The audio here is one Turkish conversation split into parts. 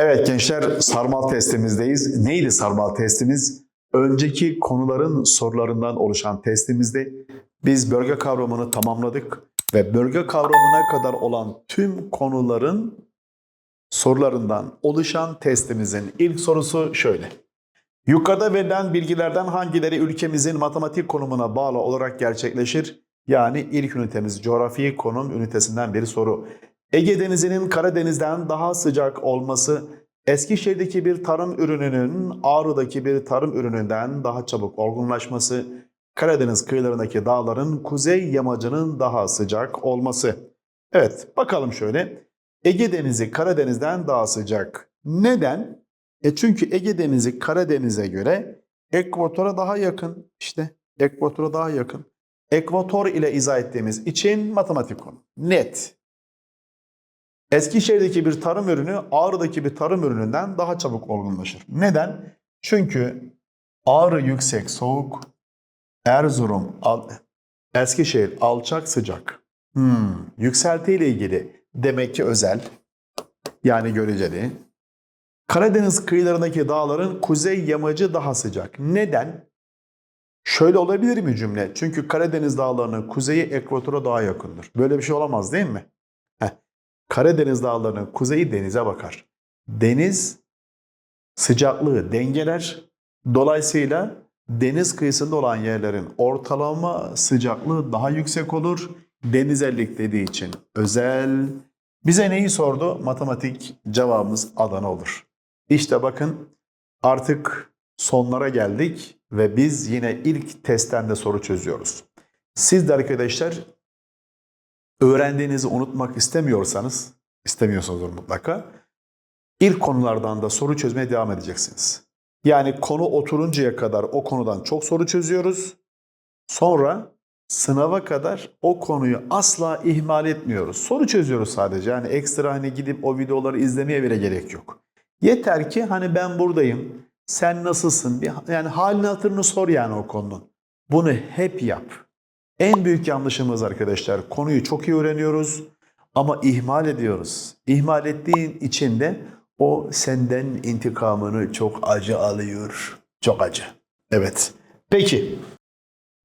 Evet gençler sarmal testimizdeyiz. Neydi sarmal testimiz? Önceki konuların sorularından oluşan testimizde biz bölge kavramını tamamladık ve bölge kavramına kadar olan tüm konuların sorularından oluşan testimizin ilk sorusu şöyle. Yukarıda verilen bilgilerden hangileri ülkemizin matematik konumuna bağlı olarak gerçekleşir? Yani ilk ünitemiz coğrafi konum ünitesinden bir soru. Ege Denizi'nin Karadeniz'den daha sıcak olması, Eskişehir'deki bir tarım ürününün Ağrı'daki bir tarım ürününden daha çabuk olgunlaşması, Karadeniz kıyılarındaki dağların kuzey yamacının daha sıcak olması. Evet, bakalım şöyle. Ege Denizi Karadeniz'den daha sıcak. Neden? E çünkü Ege Denizi Karadeniz'e göre ekvatora daha yakın. İşte ekvatora daha yakın. Ekvator ile izah ettiğimiz için matematik konu. Net. Eskişehir'deki bir tarım ürünü Ağrı'daki bir tarım ürününden daha çabuk olgunlaşır. Neden? Çünkü Ağrı yüksek soğuk, Erzurum, al, Eskişehir alçak sıcak. Hmm, yükselti ile ilgili demek ki özel, yani göreceli. Karadeniz kıyılarındaki dağların kuzey yamacı daha sıcak. Neden? Şöyle olabilir mi cümle? Çünkü Karadeniz dağlarının kuzeyi ekvatora daha yakındır. Böyle bir şey olamaz değil mi? Karadeniz dağlarının kuzeyi denize bakar. Deniz sıcaklığı dengeler. Dolayısıyla deniz kıyısında olan yerlerin ortalama sıcaklığı daha yüksek olur. Denizellik dediği için özel. Bize neyi sordu? Matematik cevabımız Adana olur. İşte bakın artık sonlara geldik ve biz yine ilk testten de soru çözüyoruz. Siz de arkadaşlar öğrendiğinizi unutmak istemiyorsanız, istemiyorsanız mutlaka, ilk konulardan da soru çözmeye devam edeceksiniz. Yani konu oturuncaya kadar o konudan çok soru çözüyoruz. Sonra sınava kadar o konuyu asla ihmal etmiyoruz. Soru çözüyoruz sadece. Yani ekstra hani gidip o videoları izlemeye bile gerek yok. Yeter ki hani ben buradayım, sen nasılsın? Yani halini hatırını sor yani o konunun. Bunu hep yap. En büyük yanlışımız arkadaşlar konuyu çok iyi öğreniyoruz ama ihmal ediyoruz. İhmal ettiğin için de o senden intikamını çok acı alıyor. Çok acı. Evet. Peki.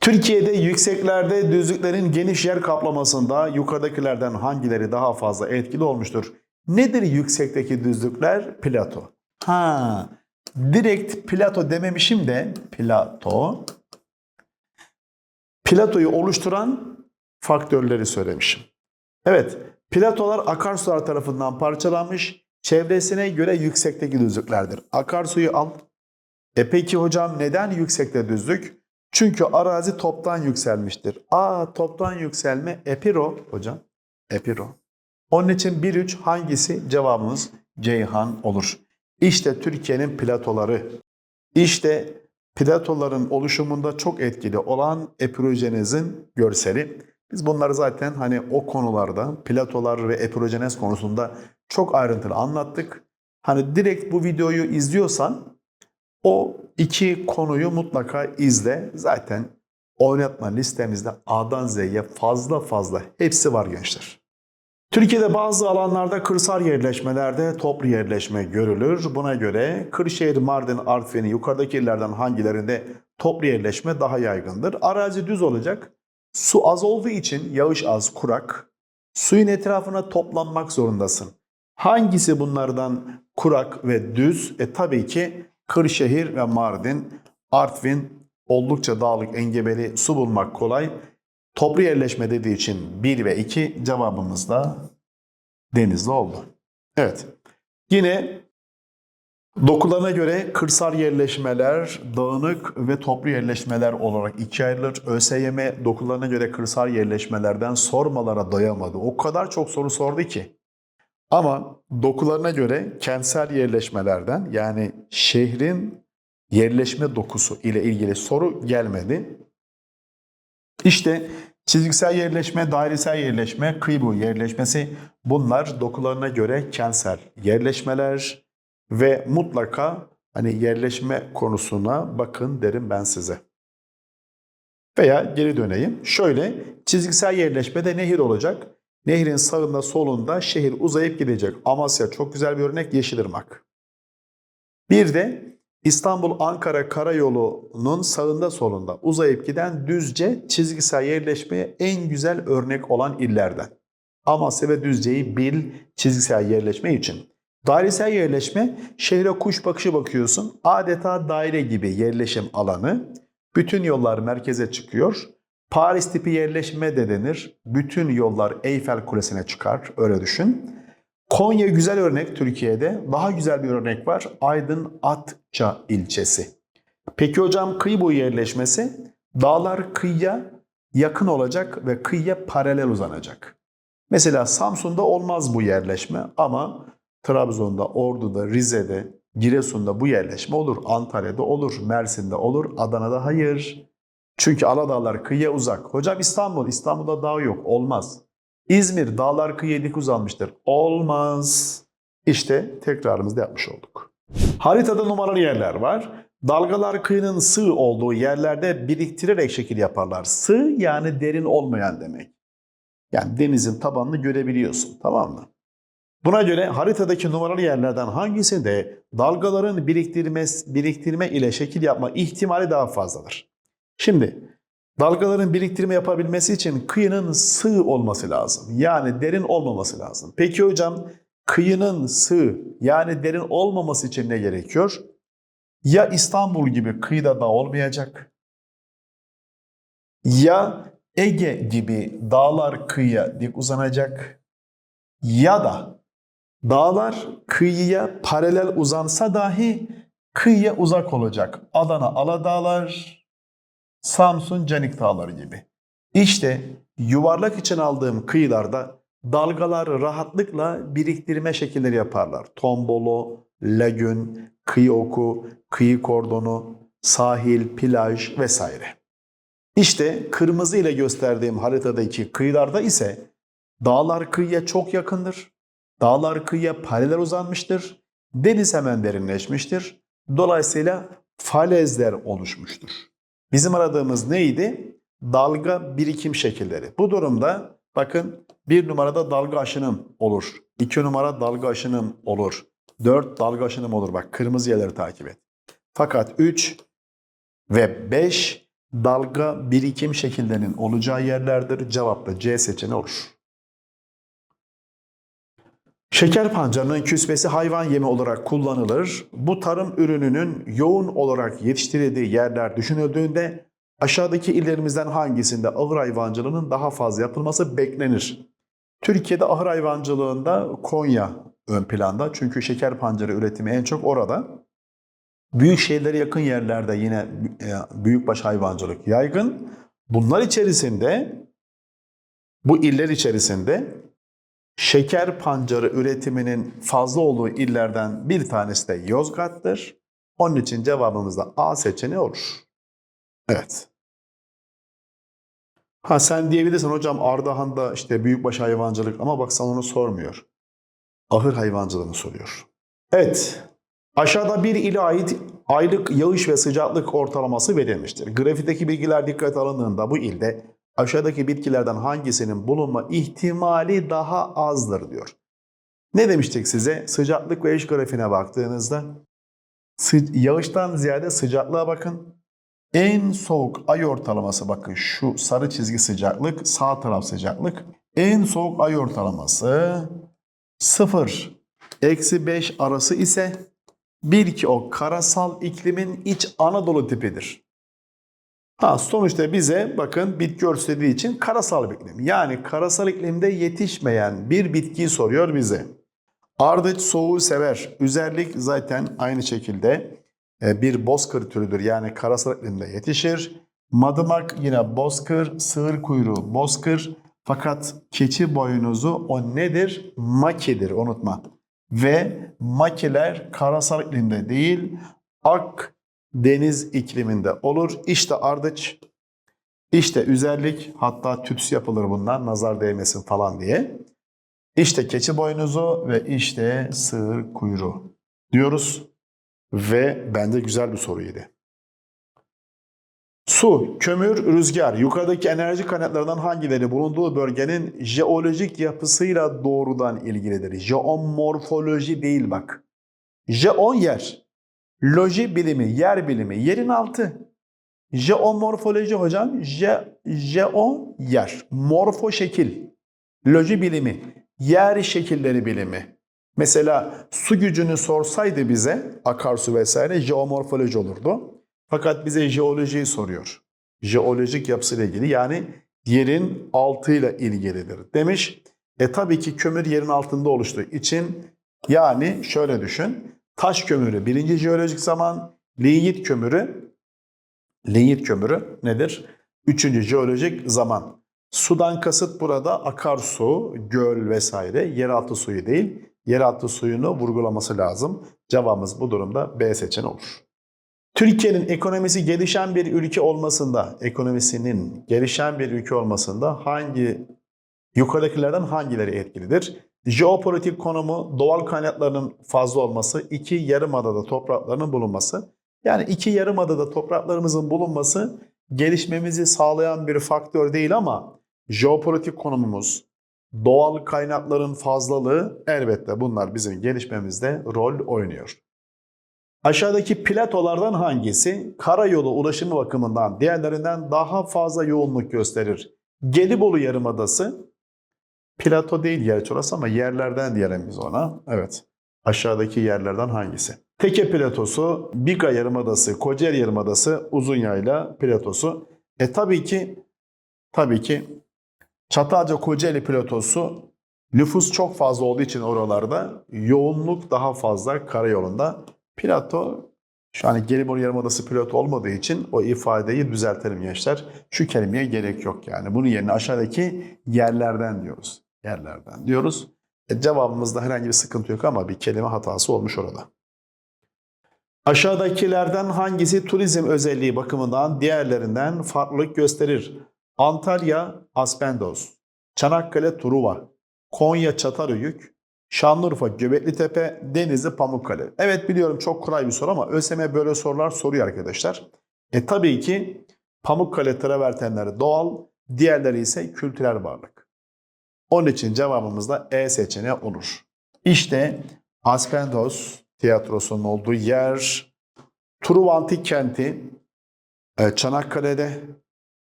Türkiye'de yükseklerde düzlüklerin geniş yer kaplamasında yukarıdakilerden hangileri daha fazla etkili olmuştur? Nedir yüksekteki düzlükler? Plato. Ha, direkt plato dememişim de plato. Platoyu oluşturan faktörleri söylemişim. Evet, platolar akarsular tarafından parçalanmış, çevresine göre yüksekteki düzlüklerdir. Akarsuyu al. E peki hocam neden yüksekte düzlük? Çünkü arazi toptan yükselmiştir. Aa toptan yükselme epiro hocam. Epiro. Onun için 1-3 hangisi? Cevabımız Ceyhan olur. İşte Türkiye'nin platoları. İşte platoların oluşumunda çok etkili olan epirojenezin görseli. Biz bunları zaten hani o konularda platolar ve epirojenez konusunda çok ayrıntılı anlattık. Hani direkt bu videoyu izliyorsan o iki konuyu mutlaka izle. Zaten oynatma listemizde A'dan Z'ye fazla fazla hepsi var gençler. Türkiye'de bazı alanlarda kırsal yerleşmelerde toplu yerleşme görülür. Buna göre Kırşehir, Mardin, Artvin yukarıdaki illerden hangilerinde toplu yerleşme daha yaygındır? Arazi düz olacak. Su az olduğu için yağış az, kurak. Suyun etrafına toplanmak zorundasın. Hangisi bunlardan kurak ve düz? E tabii ki Kırşehir ve Mardin, Artvin oldukça dağlık, engebeli, su bulmak kolay. Toplu yerleşme dediği için 1 ve 2 cevabımız da denizli oldu. Evet. Yine dokularına göre kırsal yerleşmeler, dağınık ve toplu yerleşmeler olarak ikiye ayrılır. ÖSYM dokularına göre kırsal yerleşmelerden sormalara doyamadı. O kadar çok soru sordu ki. Ama dokularına göre kentsel yerleşmelerden yani şehrin yerleşme dokusu ile ilgili soru gelmedi. İşte çizgisel yerleşme, dairesel yerleşme, boyu yerleşmesi bunlar dokularına göre kentsel yerleşmeler ve mutlaka hani yerleşme konusuna bakın derim ben size. Veya geri döneyim. Şöyle çizgisel yerleşmede nehir olacak. Nehrin sağında solunda şehir uzayıp gidecek. Amasya çok güzel bir örnek Yeşilırmak. Bir de İstanbul-Ankara karayolunun sağında solunda uzayıp giden düzce çizgisel yerleşmeye en güzel örnek olan illerden. Amasya ve Düzce'yi bil çizgisel yerleşme için. Dairesel yerleşme şehre kuş bakışı bakıyorsun. Adeta daire gibi yerleşim alanı. Bütün yollar merkeze çıkıyor. Paris tipi yerleşme de denir. Bütün yollar Eyfel Kulesi'ne çıkar. Öyle düşün. Konya güzel örnek Türkiye'de. Daha güzel bir örnek var. Aydın Atça ilçesi. Peki hocam kıyı boyu yerleşmesi dağlar kıyıya yakın olacak ve kıyıya paralel uzanacak. Mesela Samsun'da olmaz bu yerleşme ama Trabzon'da, Ordu'da, Rize'de, Giresun'da bu yerleşme olur. Antalya'da olur, Mersin'de olur, Adana'da hayır. Çünkü Aladağlar kıyıya uzak. Hocam İstanbul, İstanbul'da dağ yok, olmaz. İzmir, dağlar kıyıya dik uzanmıştır. Olmaz. İşte tekrarımızda yapmış olduk. Haritada numaralı yerler var. Dalgalar kıyının sığ olduğu yerlerde biriktirerek şekil yaparlar. Sığ yani derin olmayan demek. Yani denizin tabanını görebiliyorsun tamam mı? Buna göre haritadaki numaralı yerlerden hangisinde dalgaların biriktirme, biriktirme ile şekil yapma ihtimali daha fazladır? Şimdi dalgaların biriktirme yapabilmesi için kıyının sığ olması lazım. Yani derin olmaması lazım. Peki hocam kıyının sığ yani derin olmaması için ne gerekiyor? Ya İstanbul gibi kıyıda da olmayacak ya Ege gibi dağlar kıyıya dik uzanacak ya da dağlar kıyıya paralel uzansa dahi kıyıya uzak olacak. Adana Aladağlar, Samsun Canik Dağları gibi. İşte yuvarlak için aldığım kıyılarda dalgalar rahatlıkla biriktirme şekilleri yaparlar. Tombolo, lagün, kıyı oku, kıyı kordonu, sahil, plaj vesaire. İşte kırmızı ile gösterdiğim haritadaki kıyılarda ise dağlar kıyıya çok yakındır. Dağlar kıyıya paralel uzanmıştır. Deniz hemen derinleşmiştir. Dolayısıyla falezler oluşmuştur. Bizim aradığımız neydi? Dalga birikim şekilleri. Bu durumda bakın bir numarada dalga aşınım olur. iki numara dalga aşınım olur. Dört dalga aşınım olur. Bak kırmızı yerleri takip et. Fakat 3 ve 5 dalga birikim şekillerinin olacağı yerlerdir. Cevapta C seçeneği olur. Şeker pancarının küspesi hayvan yemi olarak kullanılır. Bu tarım ürününün yoğun olarak yetiştirildiği yerler düşünüldüğünde aşağıdaki illerimizden hangisinde ahır hayvancılığının daha fazla yapılması beklenir? Türkiye'de ahır hayvancılığında Konya ön planda. Çünkü şeker pancarı üretimi en çok orada. Büyük şehirlere yakın yerlerde yine e, büyükbaş hayvancılık yaygın. Bunlar içerisinde bu iller içerisinde şeker pancarı üretiminin fazla olduğu illerden bir tanesi de Yozgat'tır. Onun için cevabımız da A seçeneği olur. Evet. Ha sen diyebilirsin hocam Ardahan'da işte büyükbaş hayvancılık ama bak sana onu sormuyor. Ahır hayvancılığını soruyor. Evet. Aşağıda bir ile ait aylık yağış ve sıcaklık ortalaması verilmiştir. Grafikteki bilgiler dikkate alındığında bu ilde aşağıdaki bitkilerden hangisinin bulunma ihtimali daha azdır diyor. Ne demiştik size? Sıcaklık ve yağış grafiğine baktığınızda yağıştan ziyade sıcaklığa bakın. En soğuk ay ortalaması bakın şu sarı çizgi sıcaklık, sağ taraf sıcaklık. En soğuk ay ortalaması 0 eksi 5 arası ise bil ki o karasal iklimin iç Anadolu tipidir. Ha, sonuçta bize bakın bitki örtüsü için karasal iklim. Yani karasal iklimde yetişmeyen bir bitkiyi soruyor bize. Ardıç soğuğu sever. Üzerlik zaten aynı şekilde e, bir bozkır türüdür. Yani karasal iklimde yetişir. Madımak yine bozkır, sığır kuyruğu bozkır. Fakat keçi boynuzu o nedir? Makidir unutma. Ve makiler karasal iklimde değil, ak deniz ikliminde olur. İşte ardıç, işte üzerlik hatta tüps yapılır bundan nazar değmesin falan diye. İşte keçi boynuzu ve işte sığır kuyruğu diyoruz. Ve bence güzel bir soruydu. Su, kömür, rüzgar yukarıdaki enerji kaynaklarından hangileri bulunduğu bölgenin jeolojik yapısıyla doğrudan ilgilidir? Jeomorfoloji değil bak. Jeon yer. Loji bilimi, yer bilimi, yerin altı. Jeomorfoloji hocam, je, jeon yer. Morfo şekil. Loji bilimi, yer şekilleri bilimi. Mesela su gücünü sorsaydı bize akarsu vesaire jeomorfoloji olurdu. Fakat bize jeolojiyi soruyor. Jeolojik yapısıyla ilgili yani yerin altıyla ilgilidir demiş. E tabii ki kömür yerin altında oluştuğu için yani şöyle düşün. Taş kömürü birinci jeolojik zaman, linyit kömürü linyit kömürü nedir? Üçüncü jeolojik zaman. Sudan kasıt burada akarsu, göl vesaire yeraltı suyu değil. Yeraltı suyunu vurgulaması lazım. Cevabımız bu durumda B seçeneği olur. Türkiye'nin ekonomisi gelişen bir ülke olmasında, ekonomisinin gelişen bir ülke olmasında hangi yukarıdakilerden hangileri etkilidir? Jeopolitik konumu, doğal kaynaklarının fazla olması, iki yarımadada topraklarının bulunması. Yani iki yarımadada topraklarımızın bulunması gelişmemizi sağlayan bir faktör değil ama jeopolitik konumumuz, doğal kaynakların fazlalığı elbette bunlar bizim gelişmemizde rol oynuyor. Aşağıdaki platolardan hangisi karayolu ulaşımı bakımından diğerlerinden daha fazla yoğunluk gösterir? Gelibolu Yarımadası plato değil gerçi orası ama yerlerden diyelim biz ona. Evet. Aşağıdaki yerlerden hangisi? Teke platosu, Biga Yarımadası, Kocaeli Yarımadası, Uzunyayla platosu. E tabii ki tabii ki Çatalca Kocaeli platosu nüfus çok fazla olduğu için oralarda yoğunluk daha fazla karayolunda. Plato şu an Gelibolu Yarımadası plato olmadığı için o ifadeyi düzeltelim gençler. Şu kelimeye gerek yok yani. Bunun yerine aşağıdaki yerlerden diyoruz. Yerlerden diyoruz. E, cevabımızda herhangi bir sıkıntı yok ama bir kelime hatası olmuş orada. Aşağıdakilerden hangisi turizm özelliği bakımından diğerlerinden farklılık gösterir? Antalya Aspendos, Çanakkale Truva, Konya Çatalhöyük, Şanlıurfa Göbeklitepe, Denizli Pamukkale. Evet biliyorum çok kolay bir soru ama ÖSYM böyle sorular soruyor arkadaşlar. E tabii ki Pamukkale travertenleri doğal, diğerleri ise kültürel varlık. Onun için cevabımız da E seçeneği olur. İşte Aspendos tiyatrosunun olduğu yer, Truva Antik Kenti, e, Çanakkale'de,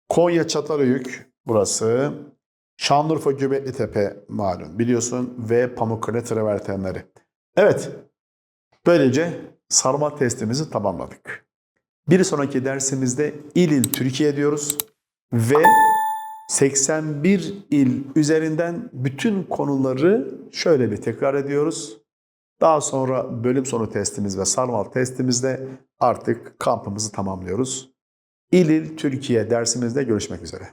Konya Çatalhöyük burası, Şanlıurfa Göbeklitepe malum biliyorsun ve Pamukkale travertenleri. Evet, böylece sarma testimizi tamamladık. Bir sonraki dersimizde il il Türkiye diyoruz ve 81 il üzerinden bütün konuları şöyle bir tekrar ediyoruz. Daha sonra bölüm sonu testimiz ve sarmal testimizde artık kampımızı tamamlıyoruz. İl il Türkiye dersimizde görüşmek üzere.